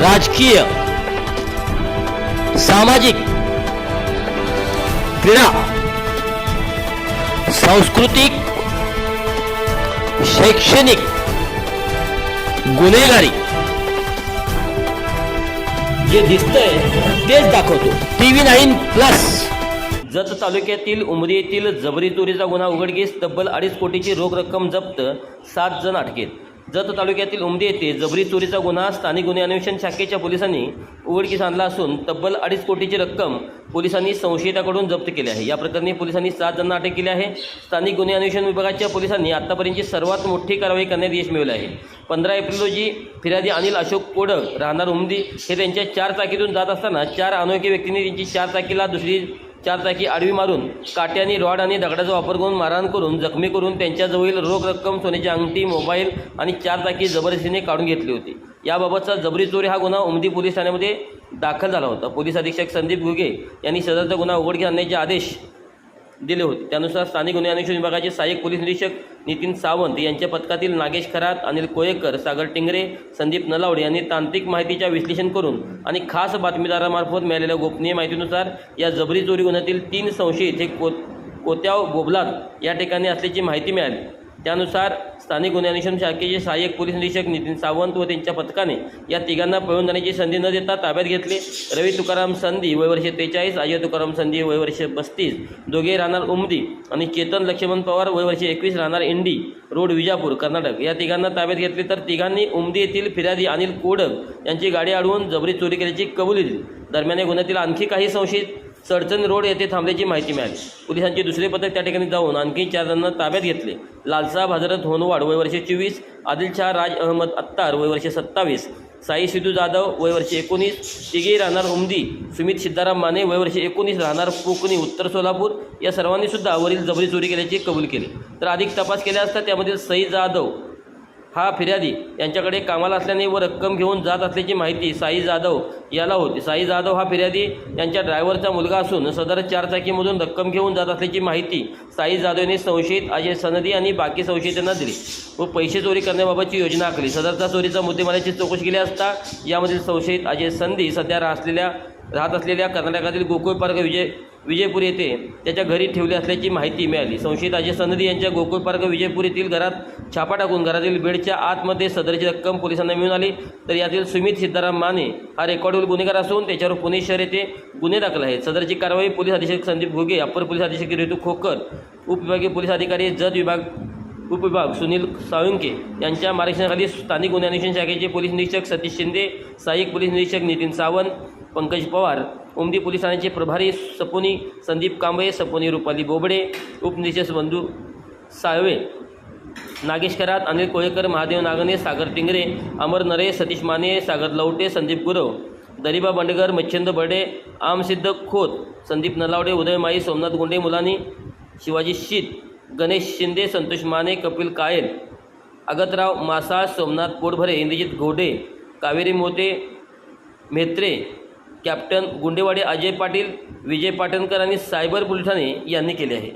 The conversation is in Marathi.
राजकीय सामाजिक क्रीडा सांस्कृतिक शैक्षणिक गुन्हेगारी. जे दिसतंय तेच दाखवतो. TV nine plus. जत तालुक्यातील उमरी येथील जबरी चोरीचा गुन्हा उघडकीस तब्बल अडीच कोटीची रोख रक्कम जप्त सात जण अटकेत. जत तालुक्यातील उमदी येथे जबरी चोरीचा गुन्हा स्थानिक गुन्हे अन्वेषण शाखेच्या पोलिसांनी उघडकीस आणला असून तब्बल अडीच कोटीची रक्कम पोलिसांनी संशयिताकडून जप्त केली आहे. या प्रकरणी पोलिसांनी सात जणांना अटक केली आहे. स्थानिक गुन्हे अन्वेषण विभागाच्या पोलिसांनी आतापर्यंतची सर्वात मोठी कारवाई करण्यात यश मिळवले आहे. पंधरा एप्रिल रोजी फिर्यादी अनिल अशोक कोडक राहणार उमदी हे त्यांच्या चार चाकीतून जात असताना चार अनोळखी व्यक्तींनी त्यांची चार चाकीला दुसरी चार चाकी आडवी मारून काट्याने रॉड आणि दगडाचा वापर करून मारहाण करून जखमी करून त्यांच्याजवळील रोख रक्कम सोन्याची अंगठी मोबाईल आणि चार चाकी जबरदस्तीने काढून घेतली होती. याबाबतचा जबरी चोरी हा गुन्हा उमदी पोलीस ठाण्यामध्ये दाखल झाला होता. पोलीस अधीक्षक संदीप घुगे यांनी सदरचा गुन्हा उघडकीस आणण्याचे आदेश दिले होते. त्यानुसार स्थानिक गुन्हे अन्वेषण विभागाचे सहाय्यक पोलीस निरीक्षक नितीन सावंत यांच्या पथकातील नागेश खरात अनिल कोयेकर सागर टिंगरे संदीप नलावडे यांनी तांत्रिक माहितीच्या विश्लेषण करून आणि खास बातमीदारामार्फत मिळालेल्या गोपनीय माहितीनुसार या जबरी चोरी गुन्ह्यातील तीन संशयित हे को कोत्याव बोबलात या ठिकाणी असल्याची माहिती मिळाली. त्यानुसार स्थानिक गुन्हे अन्वेषण शाखेचे सहाय्यक पोलीस निरीक्षक नितीन सावंत व त्यांच्या पथकाने या तिघांना पळून जाण्याची संधी न देता ताब्यात घेतले. रवी तुकाराम संधी वय वर्षे त्रेचाळीस अजय तुकाराम संधी वय वर्षे पस्तीस दोघे राहणार उमदी आणि चेतन लक्ष्मण पवार वयवर्षे एकवीस राहणार इंडी रोड विजापूर कर्नाटक. या तिघांना ताब्यात घेतले तर तिघांनी उमदी येथील फिर्यादी अनिल कोडक यांची गाडी अडवून जबरी चोरी केल्याची कबुली दिली. दरम्यान या गुन्ह्यातील आणखी काही संशयित चडचण रोड येथे थांबल्याची माहिती मिळाली. पोलिसांचे दुसरे पथक त्या ठिकाणी जाऊन आणखी चार जणांना ताब्यात घेतले. लालसाहेब हजरत होनवाड वय वर्षे चोवीस आदिल शाह राज अहमद अत्तार वय वर्षे सत्तावीस साई सिद्धू जाधव वय वर्षे एकोणीस तिघे राहणार उमदी सुमित सिद्धाराम माने वय वर्षे एकोणीस राहणार कोकणी उत्तर सोलापूर या सर्वांनी सुद्धा वरील जबरी चोरी केल्याची कबूल केली. तर अधिक तपास केला असता त्यामधील सई जाधव हा फिर्यादी यांच्याकडे कामाला असल्याने व रक्कम घेऊन जात असल्याची माहिती साई जाधव याला होती. साई जाधव हा फिर्यादी यांच्या ड्रायव्हरचा मुलगा असून सदर चारचाकीमधून रक्कम घेऊन जात असल्याची माहिती साई जाधव यांनी संशयित अजय सनदी आणि बाकी संशयितांना दिली व पैसे चोरी करण्याबाबतची योजना आखली. सदरचा चोरीचा मुद्देमालाची चौकशी केली असता यामधील संशयित अजय संधी सध्या असलेल्या राहत असलेल्या कर्नाटकातील गोकुळ पार्क विजय विजयपूर येथे त्याच्या घरी ठेवले असल्याची माहिती मिळाली. संशयित अजय सनदी यांच्या गोकुळ पार्क विजयपूर येथील घरात छापा टाकून घरातील बेडच्या आतमध्ये सदरची रक्कम पोलिसांना मिळून आली. तर यातील सुमित सिद्धाराम माने हा रेकॉर्डवर गुन्हेगार असून त्याच्यावर पुणे शहर येथे गुन्हे दाखल आहेत. सदरची कारवाई पोलीस अधीक्षक संदीप घुगे अप्पर पोलीस अधीक्षक ऋतू खोकर उपविभागीय पोलीस अधिकारी जत विभाग उपविभाग सुनील साळुंके यांच्या मार्गदर्शनाखाली स्थानिक गुन्हे अन्वेषण शाखेचे पोलीस निरीक्षक सतीश शिंदे सहाय्यक पोलीस निरीक्षक नितीन सावंत पंकज पवार उमदी पोलीस ठाण्याचे प्रभारी सपोनी संदीप कांबळे सपोनी रुपाली बोबडे उपनिरीक्षक बंधू साळवे नागेश करात अनिल कोळेकर महादेव नागने सागर टिंगरे अमर नरे सतीश माने सागर लवटे संदीप गुरव दरिबा बंडगर मच्छिंद बर्डे आमसिद्ध खोत संदीप नलावडे उदय माई सोमनाथ गुंडे मुलानी शिवाजी शीत गणेश शिंदे संतोष माने कपिल कायल अगतराव मासा सोमनाथ पोटभरे इंद्रजित घोडे कावेरी मोते म्हेत्रे कॅप्टन गुंडेवाडे अजय पाटील विजय पाटणकर आणि सायबर पोलीस ठाणे यांनी केले आहे.